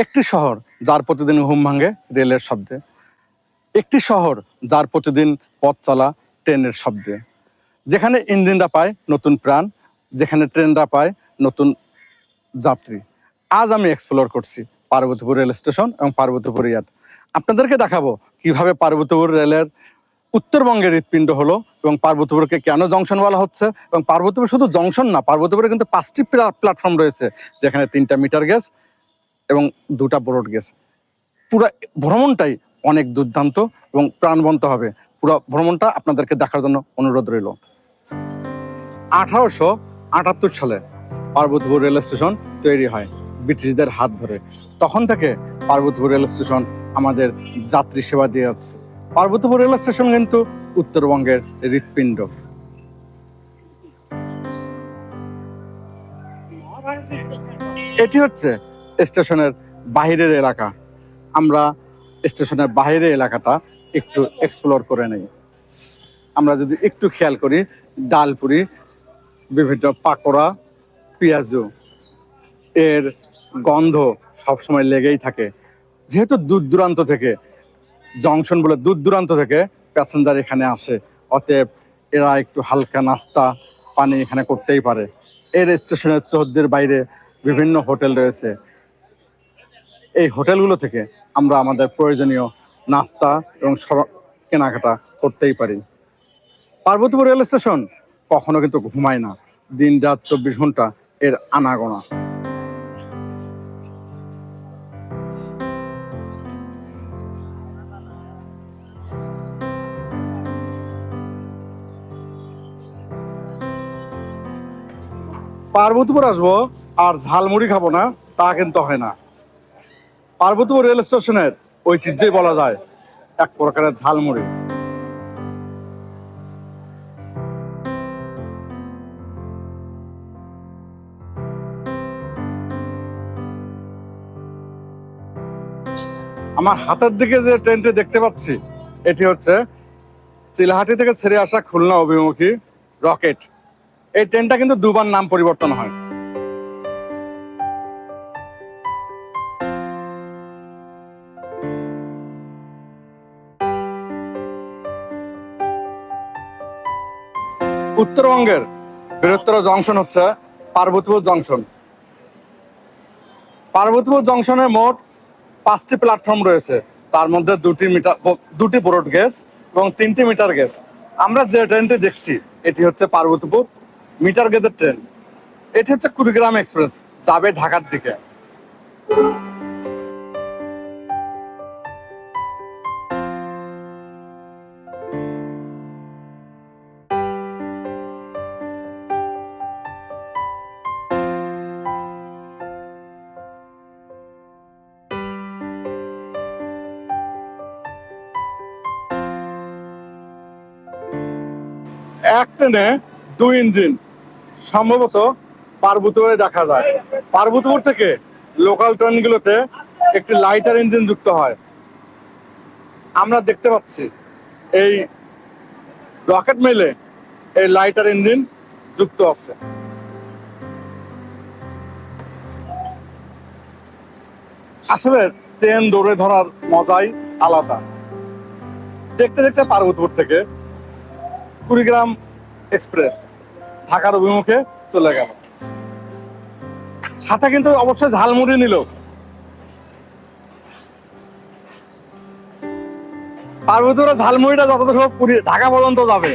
একটি শহর যার প্রতিদিন হুম ভাঙে রেলের শব্দে। একটি শহর যার প্রতিদিন পথ চলা ট্রেনের শব্দে। যেখানে ইঞ্জিনরা পায় নতুন প্রাণ, যেখানে ট্রেনরা পায় নতুন যাত্রী। আজ আমি এক্সপ্লোর করছি পার্বতীপুর রেল স্টেশন এবং পার্বতীপুর ইয়ার্ড আপনাদেরকে দেখাবো কীভাবে পার্বতীপুর রেলের উত্তরবঙ্গের হৃৎপিণ্ড হলো এবং পার্বতীপুরকে কেন জংশন বলা হচ্ছে এবং পার্বতীপুর শুধু জংশন না, পার্বতীপুরে কিন্তু পাঁচটি প্লা- প্ল্যাটফর্ম রয়েছে, যেখানে তিনটা মিটার গ্যাস এবং দুটা ব্রড গ্যাস পুরো ভ্রমণটাই অনেক দুর্দান্ত এবং প্রাণবন্ত হবে। পুরো ভ্রমণটা আপনাদেরকে দেখার জন্য অনুরোধ রইল। আঠারোশো আটাত্তর সালে পার্বতীপুর রেল স্টেশন তৈরি হয় ব্রিটিশদের হাত ধরে। তখন থেকে পার্বতীপুর রেল স্টেশন আমাদের যাত্রী সেবা দিয়ে যাচ্ছে। পার্বতীপুর রেল স্টেশন কিন্তু উত্তরবঙ্গের হৃৎপিণ্ড। এটি হচ্ছে স্টেশনের বাহিরের এলাকা। আমরা স্টেশনের বাইরের এলাকাটা একটু এক্সপ্লোর করে নেই। আমরা যদি একটু খেয়াল করি, ডালপুরি, বিভিন্ন পাকোড়া, পেঁয়াজু, এর গন্ধ সবসময় লেগেই থাকে। যেহেতু দূর দূরান্ত থেকে জংশন বলে দূর দূরান্ত থেকে প্যাসেঞ্জার এখানে আসে, অতএব এরা একটু হালকা নাস্তা, পানি এখানে করতেই পারে। এর স্টেশনের চৌহদ্দের বাইরে বিভিন্ন হোটেল রয়েছে। এই হোটেলগুলো থেকে আমরা আমাদের প্রয়োজনীয় নাস্তা এবং কেনাকাটা করতেই পারি। পার্বতীপুর রেল স্টেশন কখনো কিন্তু ঘুমায় না। দিন রাত চব্বিশ ঘণ্টা এর আনাগোনা। পার্বতীপুর আসব আর ঝালমুড়ি খাব না, তা কিন্তু হয় না। পার্বতীপুর রেল স্টেশনের ঐতিহ্যই বলা যায় এক প্রকারের ঝালমুড়ি। আমার হাতের দিকে যে ট্রেনটি দেখতে পাচ্ছি, এটি হচ্ছে চিলাহাটি থেকে ছেড়ে আসা খুলনা অভিমুখী রকেট। এই ট্রেনটা কিন্তু দুবার নাম পরিবর্তন হয়। উত্তরবঙ্গের বৃহত্তর জংশন হচ্ছে পার্বতীপুর জংশন। পার্বতীপুর জংশনে মোট পাঁচটি প্ল্যাটফর্ম রয়েছে। তার মধ্যে দুটি মিটার, দুটি ব্রড গেজ এবং তিনটি মিটার গেজ আমরা যে ট্রেনটি দেখছি, এটি হচ্ছে পার্বতীপুর মিটার গেজের ট্রেন এটি হচ্ছে কুড়িগ্রাম এক্সপ্রেস, যাবে ঢাকার দিকে। এক ট্রেনে দুই ইঞ্জিন সম্ভবত পার্বতীপুরে দেখা যায়। পার্বতীপুর থেকে লোকাল ট্রেনগুলোতে একটি লাইটার ইঞ্জিন যুক্ত হয়। আমরা দেখতে পাচ্ছি এই রকেট মেলে এই লাইটার ইঞ্জিন যুক্ত আছে। আসলে ট্রেন দৌড়ে ধরার মজাই আলাদা। দেখতে দেখতে পার্বতীপুর থেকে কুড়িগ্রাম এক্সপ্রেস। ঢাকার অভিমুখে চলে গেল। সাথে কিন্তু অবশ্যই ঝালমুড়ি নিল। পার্বতীপুরে ঝালমুড়িটা যতদূর পুরী ঢাকা পর্যন্ত যাবে।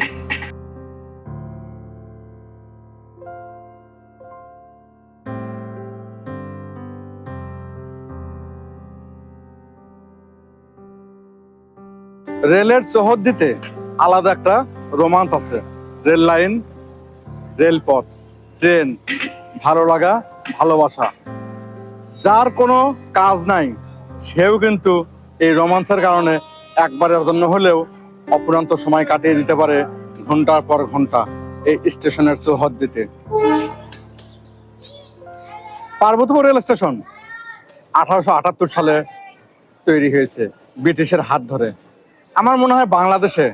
রেলের চৌহদ্দিতে আলাদা একটা রোমান্স আছে। রেল লাইন, রেলপথ, ট্রেন, ভালো লাগা, ভালোবাসা। যার কোনো কাজ নাই, সেও কিন্তু এই রোমান্সের কারণে একবারের জন্য হলেও অপুরান্ত সময় কাটিয়ে দিতে পারে ঘণ্টার পর ঘণ্টা এই স্টেশনের চৌহদ্দিতে পার্বতীপুর রেল স্টেশন আঠারোশো আটাত্তর সালে তৈরি হয়েছে, ব্রিটিশের হাত ধরে। আমার মনে হয় বাংলাদেশে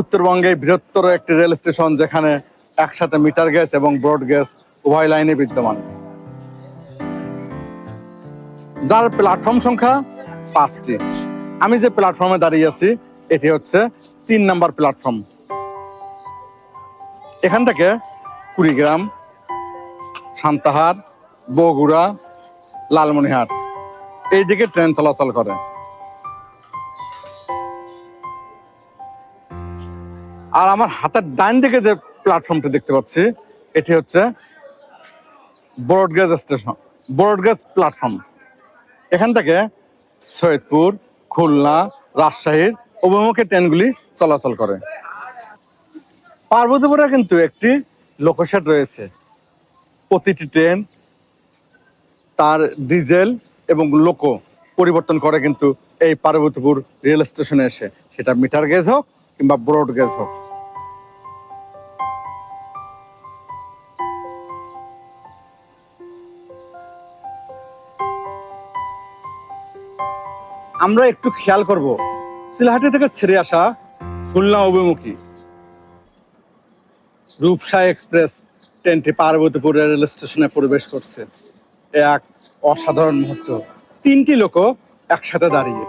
উত্তরবঙ্গে বৃহত্তর একটি রেল স্টেশন যেখানে একসাথে মিটার গ্যাস এবং ব্রড গ্যাস উভয় লাইনে বিদ্যমান। যার প্ল্যাটফর্ম সংখ্যা পাঁচটি। আমি যে প্ল্যাটফর্মে দাঁড়িয়ে আছি, এটি হচ্ছে তিন নাম্বার প্ল্যাটফর্ম। এখান থেকে কুড়িগ্রাম, সান্তাহার, বগুড়া লালমনিহাট এই দিকে ট্রেন চলাচল করে। আর আমার হাতের ডান দিকে যে প্ল্যাটফর্মটি দেখতে পাচ্ছি, এটি হচ্ছে ব্রডগেজ স্টেশন ব্রডগেজ প্ল্যাটফর্ম এখান থেকে সৈয়দপুর, খুলনা, রাজশাহীর অভিমুখে ট্রেনগুলি চলাচল করে। পার্বতীপুরে কিন্তু একটি লোকোশেড রয়েছে। প্রতিটি ট্রেন তার ডিজেল এবং লোকো পরিবর্তন করে কিন্তু এই পার্বতীপুর রেল স্টেশনে এসে। সেটা মিটার গেজ হোক কিংবা ব্রড গেজ হোক। আমরা একটু খেয়াল করব। সিলহাটি থেকে ছেড়ে আসা খুলনা অভিমুখী। রূপসা এক্সপ্রেস ট্রেনটি পার্বতীপুর রেল স্টেশনে প্রবেশ করছে। এক অসাধারণ মুহূর্ত। তিনটি লোক একসাথে দাঁড়িয়ে।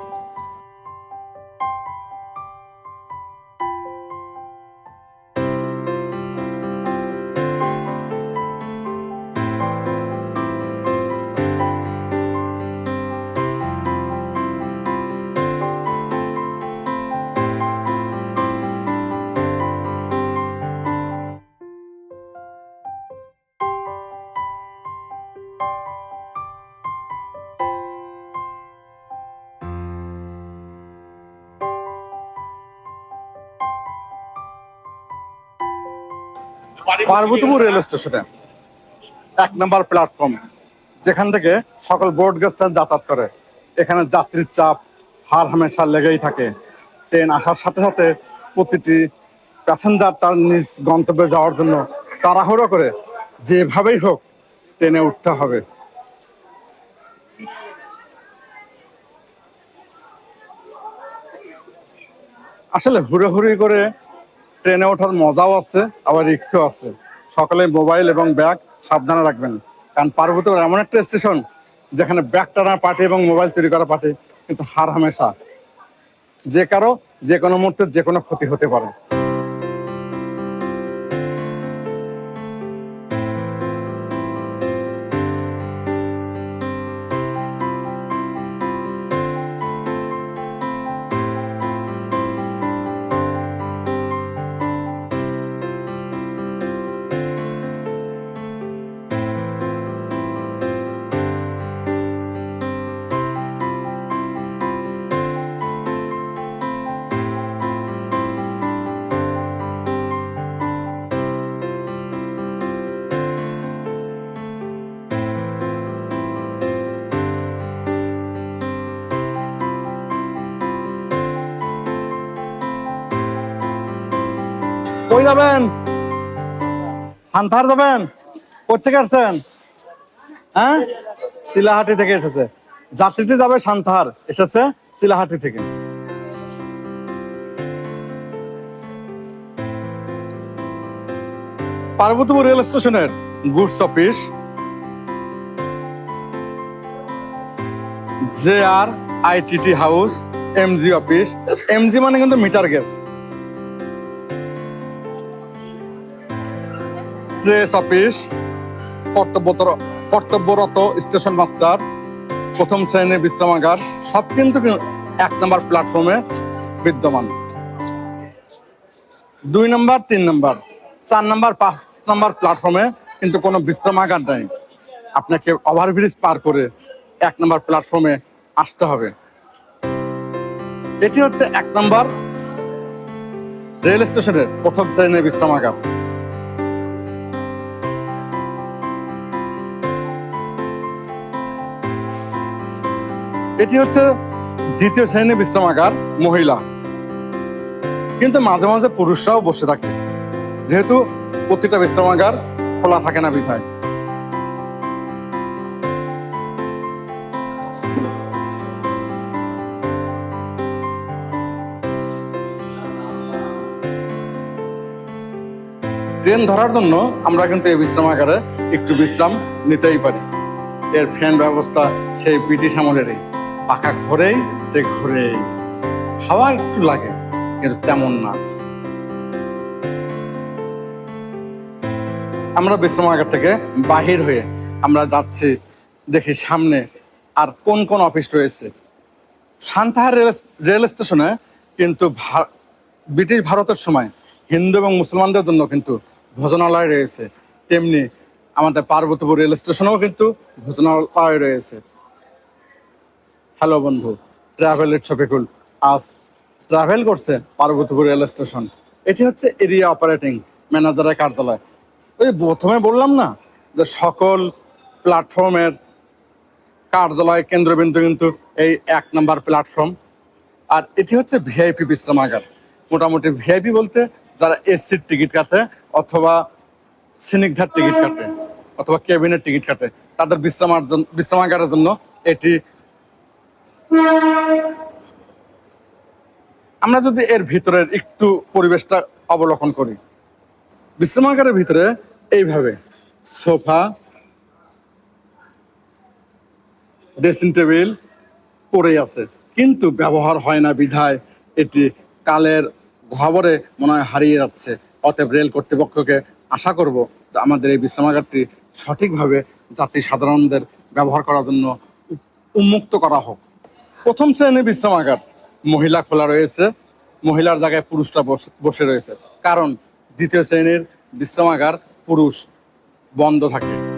পার্বতীপুর রেল স্টেশনে। এক নম্বর প্ল্যাটফর্ম যেখান থেকে সকল বোর্ড গেস্ট যাতায়াত করে। এখানে যাত্রীর চাপ হার হামেশা লেগেই থাকে। ট্রেন আসার সাথে সাথে প্রতিটি প্যাসেঞ্জার তার নিজ গন্তব্যে যাওয়ার জন্য তাড়াহুড়ো করে যেভাবেই হোক ট্রেনে উঠতে হবে। আসলে হুড়োহুড়ি করে ট্রেনে ওঠার মজাও আছে, আবার রিক্সও আছে। সকালে মোবাইল এবং ব্যাগ সাবধানে রাখবেন। কারণ পার্বতীপুর এমন একটা স্টেশন যেখানে ব্যাগ টানা পার্টি এবং মোবাইল চুরি করা পার্টি কিন্তু হার হামেশা। যে কারও যে কোনো মুহূর্তে যে কোনো ক্ষতি হতে পারে। কই যাবেন? সান্তাহার যাবেন? কোথেকে আসছেন? হ্যাঁ? চিলাহাটি থেকে এসেছে। যাত্রীটি যাবে সান্তাহার এসেছে চিলাহাটি থেকে। পার্বতীপুর রেল স্টেশনের goods office. J R ITT house MG office. MG মানে কিন্তু মিটার গ্যাস। প্রেস অফিস কর্তব্যরত কর্তব্যরত স্টেশন মাস্টার, প্রথম শ্রেণির বিশ্রামাগার, সব কিন্তু এক নম্বর প্ল্যাটফর্মে বিদ্যমান। দুই নম্বর, তিন নম্বর, চার নম্বর, পাঁচ নম্বর প্ল্যাটফর্মে কিন্তু কোনো বিশ্রামাগার নেই। আপনাকে ওভারব্রিজ পার করে এক নম্বর প্ল্যাটফর্মে আসতে হবে। এটি হচ্ছে এক নম্বর রেল স্টেশনের প্রথম শ্রেণির বিশ্রামাগার। এটি হচ্ছে দ্বিতীয় শ্রেণির বিশ্রামাগার, মহিলা। কিন্তু মাঝে মাঝে পুরুষরাও বসে থাকে। যেহেতু প্রতিটা বিশ্রামাগার খোলা থাকে না বিধায়। ট্রেন ধরার জন্য আমরা কিন্তু এই বিশ্রামাগারে একটু বিশ্রাম নিতেই পারি। এর ফ্যান ব্যবস্থা সেই ব্রিটিশ আমলেরই। পাকা ঘরেই তে ঘরেই হাওয়া একটু লাগে, কিন্তু তেমন না। আমরা বিশ্রামাগার থেকে বাহির হয়ে আমরা যাচ্ছি, দেখি সামনে আর কোন কোন অফিস রয়েছে। সান্তাহার রেল রেল স্টেশনে কিন্তু ব্রিটিশ ভারতের সময় হিন্দু এবং মুসলমানদের জন্য কিন্তু ভোজনালয় রয়েছে। তেমনি আমাদের পার্বতীপুর রেল স্টেশনেও কিন্তু ভোজনালয় রয়েছে। হ্যালো বন্ধু ট্রাভেল এর শফিকুল আজ ট্রাভেল করছে পার্বতীপুর রেল স্টেশন। এটি হচ্ছে এরিয়া অপারেটিং ম্যানেজারের কার্যালয়। ওই প্রথমে বললাম না যে সকল প্ল্যাটফর্মের কার্যালয় কেন্দ্রবিন্দু কিন্তু এই এক নাম্বার প্ল্যাটফর্ম আর এটি হচ্ছে ভিআইপি বিশ্রামাগার মোটামুটি ভিআইপি বলতে যারা এসির টিকিট কাটে অথবা সিনিকধার টিকিট কাটে, অথবা কেবিনের টিকিট কাটে, তাদের বিশ্রামার জন্য বিশ্রামাগারের জন্য এটি আমরা যদি এর ভিতরের একটু পরিবেশটা অবলোকন করি বিশ্রামাগারের ভিতরে এইভাবে, সোফা, ড্রেসিং টেবিল পড়ে আছে। কিন্তু ব্যবহার হয় না বিধায় এটি কালের ঘবরে মনে হয় হারিয়ে যাচ্ছে। অতএব রেল কর্তৃপক্ষকে আশা করব যে আমাদের এই বিশ্রামাগারটি সঠিকভাবে জাতি সাধারণদের ব্যবহার করার জন্য উন্মুক্ত করা হোক। প্রথম শ্রেণির বিশ্রামাগার। মহিলা খোলা রয়েছে। মহিলার জায়গায় পুরুষরা বস- রয়েছে। কারণ দ্বিতীয় শ্রেণির বিশ্রামাগার পুরুষ বন্ধ থাকে।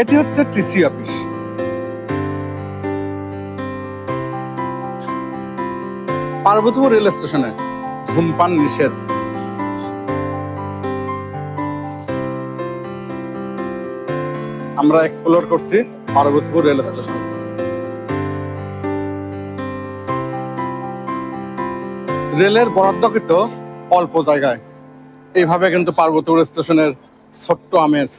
এটি হচ্ছে টিসি অফিস। পার্বতীপুর রেল স্টেশনে ধূমপান নিষেধ। আমরা এক্সপ্লোর করছি। Parbatipur rail station. রেলের বরাদ্দকৃত অল্প জায়গায়। এইভাবে কিন্তু পার্বতীপুর স্টেশনের ছোট্ট আমেজ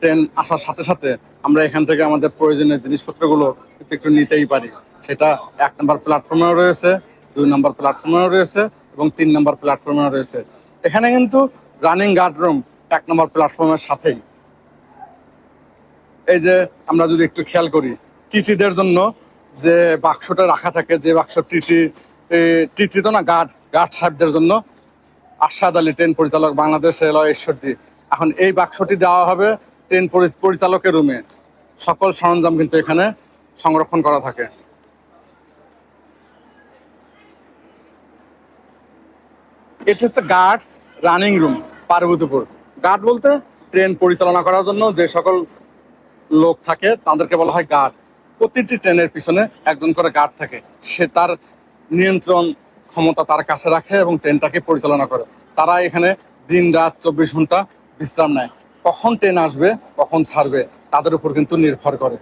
ট্রেন আসার সাথে সাথে আমরা এখান থেকে আমাদের প্রয়োজনীয় জিনিসপত্রগুলো একটু নিতেই পারি। সেটা এক নম্বর প্ল্যাটফর্মেও রয়েছে, দুই নম্বর প্ল্যাটফর্মেও রয়েছে এবং তিন নম্বর প্ল্যাটফর্মেও রয়েছে। এখানে কিন্তু রানিং গার্ড রুম এক নম্বর প্ল্যাটফর্মের সাথেই। এই যে আমরা যদি একটু খেয়াল করি, টিটিদের জন্য যে বাক্সটা রাখা থাকে, যে বাক্স টিটি টিটি তো না, গার্ড গার্ড সাহেবদের জন্য আশাদ আলী ট্রেন পরিচালক বাংলাদেশ রেলওয়ে ঈশ্বরদী। এখন এই বাক্সটি দেওয়া হবে ট্রেন পরি- পরিচালকের রুমে। সকল সরঞ্জাম কিন্তু এখানে সংরক্ষণ করা থাকে। এটি হচ্ছে guards running room, Parbatipur. Guard বলতে ট্রেন পরিচালনা করার জন্য যে সকল লোক থাকে, তাদেরকে বলা হয় গার্ড। প্রতিটি ট্রেনের পিছনে একজন করে গার্ড থাকে। সে তার নিয়ন্ত্রণ ক্ষমতা তার কাছে রাখে এবং ট্রেনটাকে পরিচালনা করে। তারা এখানে দিন, রাত, চব্বিশ ঘণ্টা বিশ্রাম নেয়। কখন ট্রেন আসবে, কখন ছাড়বে, তাদের উপর কিন্তু নির্ভর করে।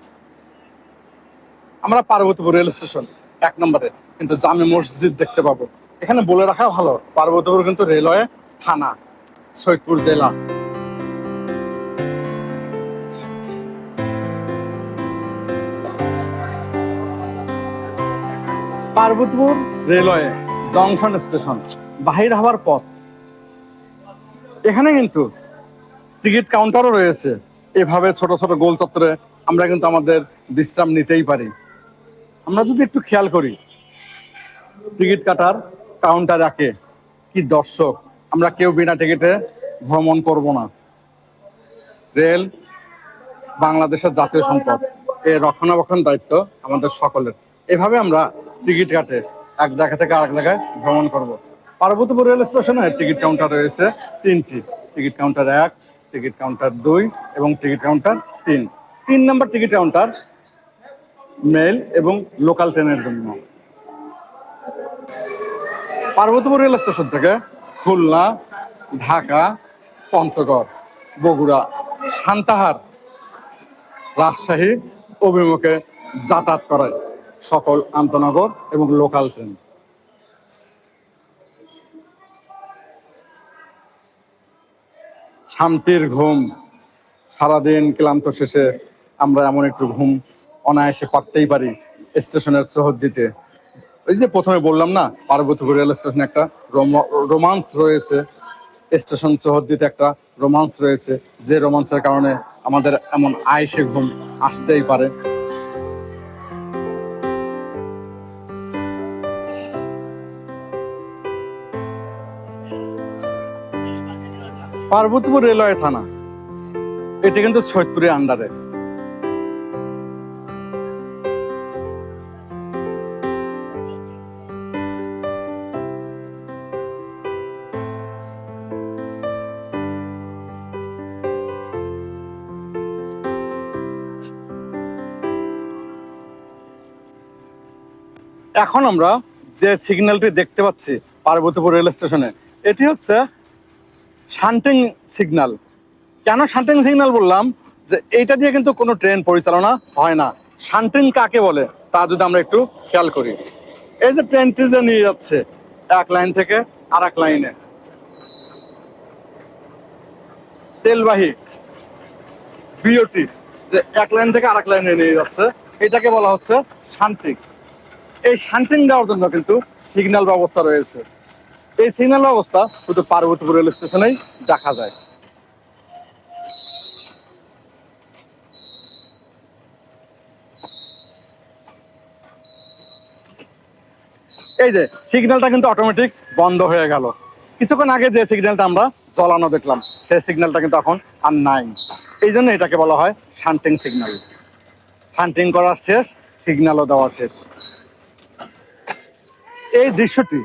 আমরা পার্বতীপুর রেল স্টেশন, এক নম্বরে, কিন্তু জামে মসজিদ দেখতে পাবো। এখানে বলে রাখা ভালো, পার্বতীপুর কিন্তু রেলওয়ে থানা, সৈয়দপুর জেলা। Parbatipur railway junction station. বাহির হওয়ার পথ। এখানে কিন্তু টিকিট কাউন্টারও রয়েছে। এভাবে ছোট ছোট গোল চত্বরে আমরা কিন্তু আমাদের বিশ্রাম নিতেই পারি। আমরা যদি একটু খেয়াল করি, টিকিট কাটার কাউন্টার রাখে কি দর্শক। আমরা কেউ বিনা টিকিটে ভ্রমণ করব না। রেল বাংলাদেশের জাতীয় সম্পদ। এর রক্ষণাবেক্ষণ দায়িত্ব আমাদের সকলের। এভাবে আমরা টিকিট কাটে। এক জায়গা থেকে আরেক জায়গায় ভ্রমণ করব। পার্বতীপুর রেল স্টেশনে টিকিট কাউন্টার রয়েছে তিনটি। টিকিট কাউন্টার এক, টিকিট কাউন্টার দুই এবং টিকিট কাউন্টার তিন। তিন নম্বর টিকিট কাউন্টার মেল এবং লোকাল ট্রেনের জন্য। পার্বতীপুর রেল স্টেশন থেকে খুলনা, ঢাকা, পঞ্চগড়, বগুড়া, সান্তাহার রাজশাহী অভিমুখে যাতায়াত করায়। সকল আন্তনগর এবং লোকাল ট্রেন। শান্তির ঘুম, সারাদিন ক্লান্ত শেষে আমরা এমন একটু ঘুম অনায়াসে পারতেই পারি স্টেশনের দিতে। ওই যে প্রথমে বললাম না, পার্বতীপুর রেল স্টেশনে একটা রোমান্স রয়েছে। স্টেশন চৌহদ্দিতে একটা রোমান্স রয়েছে। যে রোমান্সের কারণে আমাদের এমন আয়সে ঘুম আসতেই পারে। পার্বতীপুর রেলওয়ে থানা। এটি কিন্তু সৈয়দপুরের আন্ডারে এখন আমরা যে সিগন্যালটি দেখতে পাচ্ছি পার্বতীপুর রেল স্টেশনে, এটি হচ্ছে শান্টিং সিগন্যাল কেন শান্টিং সিগন্যাল বললাম? যে এইটা দিয়ে কিন্তু কোনো ট্রেন পরিচালনা হয় না। শান্টিং কাকে বলে? তা যদি আমরা একটু খেয়াল করি। এই যে ট্রেনটি যে নিয়ে যাচ্ছে, এক লাইন থেকে আর এক লাইনে। তেলবাহী বিওটি যে এক লাইন থেকে আরেক লাইনে নিয়ে যাচ্ছে, এটাকে বলা হচ্ছে শান্তিং। এই শান্তিং দেওয়ার জন্য কিন্তু সিগন্যাল ব্যবস্থা রয়েছে। এই সিগন্যাল ব্যবস্থা শুধু পার্বতীপুর রেল স্টেশনেই দেখা যায়। এই যে, সিগন্যালটা কিন্তু অটোমেটিক বন্ধ হয়ে গেল। কিছুক্ষণ আগে যে সিগন্যালটা আমরা জ্বলানো দেখলাম, সেই সিগন্যালটা কিন্তু এখন আর নাই। এই জন্য এটাকে বলা হয় শান্টিং সিগন্যাল। শান্টিং করার শেষ, সিগন্যালও দেওয়ার শেষ। এই দৃশ্যটি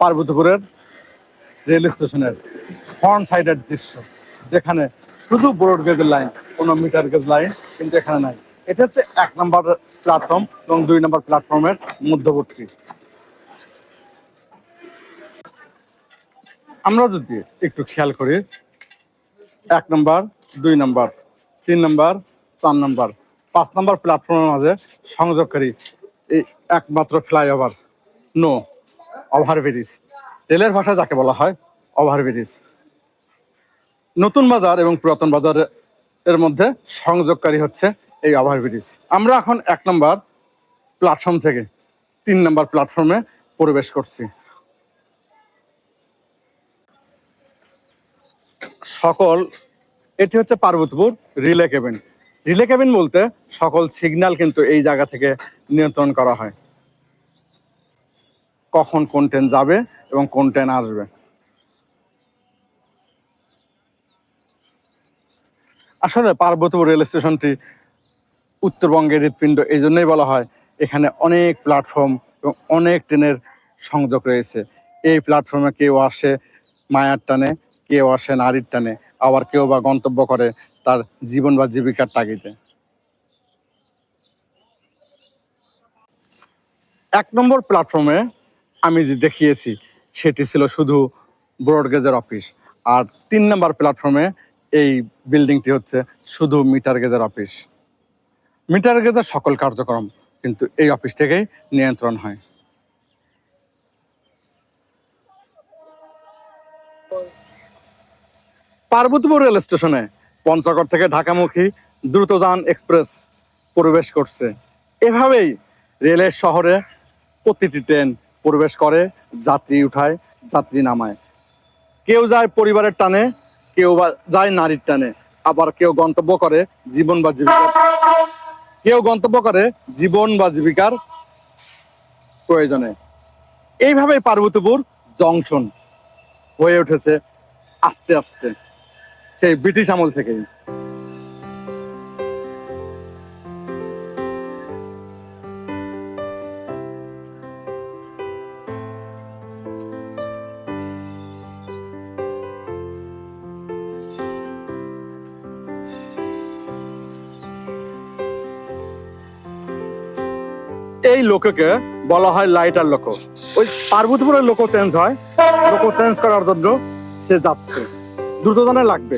পার্বতীপুরের রেল স্টেশনের ফ্রন্ট সাইডের দৃশ্য, যেখানে শুধু ব্রড গেজের লাইন কোনো মিটার গেজ লাইন কিন্তু এখানে নাই। এটা হচ্ছে এক নম্বর প্ল্যাটফর্ম এবং দুই নম্বর প্ল্যাটফর্মের মধ্যবর্তী। আমরা যদি একটু খেয়াল করি, এক নম্বর দুই নম্বর তিন নম্বর চার নম্বর পাঁচ নম্বর প্ল্যাটফর্মের মাঝে সংযোগকারী এই একমাত্র ফ্লাইওভার নো ওভারব্রিজ রেলের ভাষায় যাকে বলা হয় ওভারব্রিজ নতুন বাজার এবং পুরাতন বাজার এর মধ্যে সংযোগকারী হচ্ছে এই ওভারব্রিজ আমরা এখন এক নম্বর প্ল্যাটফর্ম থেকে তিন নম্বর প্ল্যাটফর্মে প্রবেশ করছি। সকল, এটি হচ্ছে Parbatipur relay cabin. Relay cabin বলতে সকল সিগন্যাল কিন্তু এই জায়গা থেকে নিয়ন্ত্রণ করা হয়। কখন কোন ট্রেন যাবে এবং কোন ট্রেন আসবে। আসলে পার্বতীপুর রেল স্টেশনটি উত্তরবঙ্গের হৃৎপিণ্ড, এই জন্যই বলা হয়, এখানে অনেক প্ল্যাটফর্ম এবং অনেক ট্রেনের সংযোগ রয়েছে। এই প্ল্যাটফর্মে কেউ আসে মায়ার টানে, কেউ আসে নারীর টানে, আবার কেউ বা গন্তব্য করে তার জীবন বা জীবিকার তাগিদে। এক নম্বর প্ল্যাটফর্মে আমি যে দেখিয়েছি, সেটি ছিল শুধু ব্রডগেজের অফিস। আর তিন নম্বর প্ল্যাটফর্মে এই বিল্ডিংটি হচ্ছে শুধু মিটার গেজের অফিস। মিটার গেজের সকল কার্যক্রম কিন্তু এই অফিস থেকেই নিয়ন্ত্রণ হয়। পার্বতীপুর রেল স্টেশনে পঞ্চগড় থেকে ঢাকামুখী দ্রুতযান এক্সপ্রেস প্রবেশ করছে। এভাবেই রেলের শহরে প্রতিটি ট্রেন প্রবেশ করে, যাত্রী উঠায়, যাত্রী নামায়। কেউ যায় পরিবারের টানে, কেউ বা যায় নারীর টানে। আবার কেউ গন্তব্য করে জীবন বা জীবিকার। কেউ গন্তব্য করে জীবন বা জীবিকার প্রয়োজনে। এইভাবে পার্বতীপুর জংশন হয়ে উঠেছে আস্তে আস্তে, সেই ব্রিটিশ আমল থেকেই। লোককে বলা হয় লাইটার লোক ওই পার্বতীপুরের লোক চেঞ্জ হয়। লোক চেঞ্জ করার জন্য সে যাচ্ছে। দ্রুত লাগবে।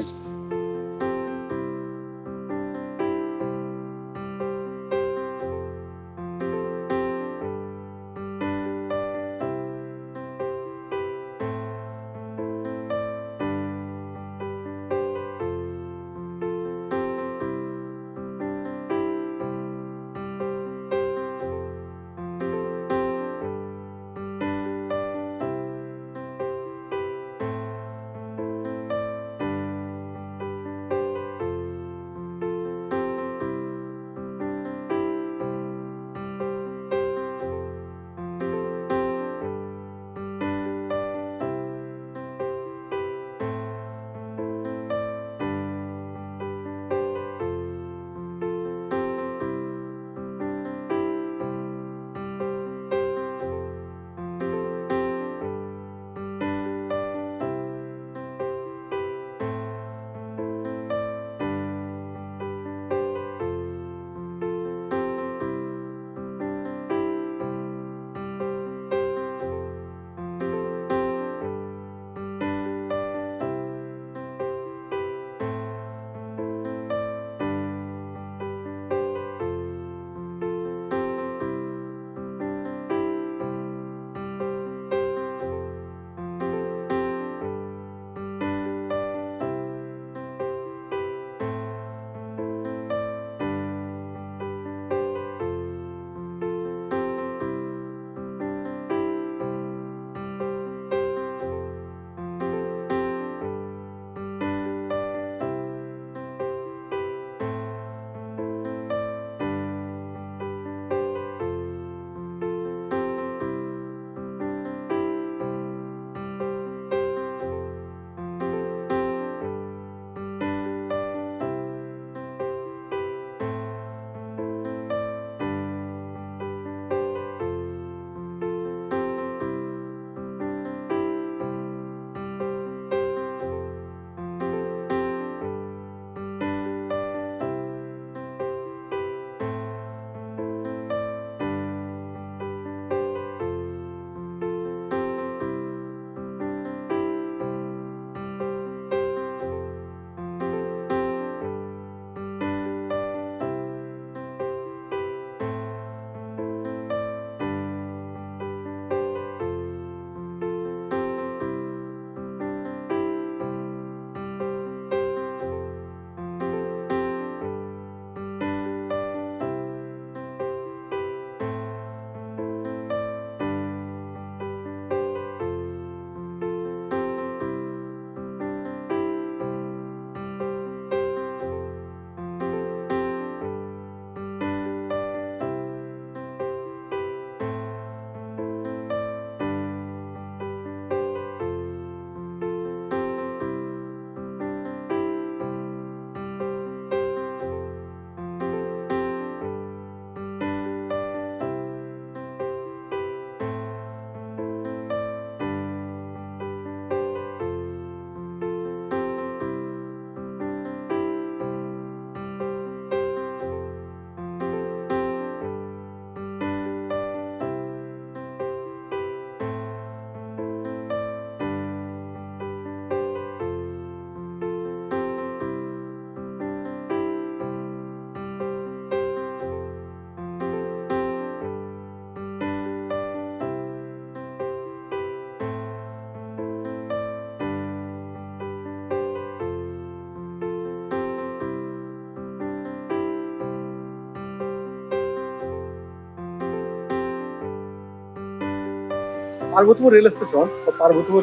পার্বতীপুর রেল স্টেশন ও পার্বতীপুর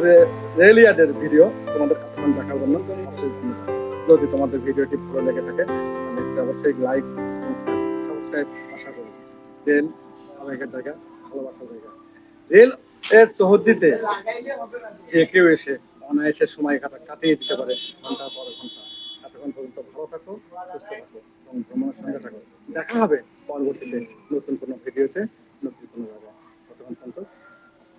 রেল ইয়ার্ডের ভিডিও তোমাদের কাছে দেখার জন্য। যদি তোমাদের ভিডিওটি ভালো লেগে থাকে, তাহলে অবশ্যই লাইক সাবস্ক্রাইব আশা করি। রেল জায়গা, ভালোবাসার জায়গা। রেল এর চৌহদ্দিতে যে কেউ এসে অনায়াসে সময় কাটা, কাটিয়ে দিতে পারে ঘণ্টার পর ঘণ্টা। এতক্ষণ পর্যন্ত ভালো থাকো, সুস্থ থাকো এবং ভ্রমণের সঙ্গে থাকো। দেখা হবে পরবর্তীতে নতুন কোনো ভিডিওতে, নতুন কোনো জায়গায়। ততক্ষণ পর্যন্ত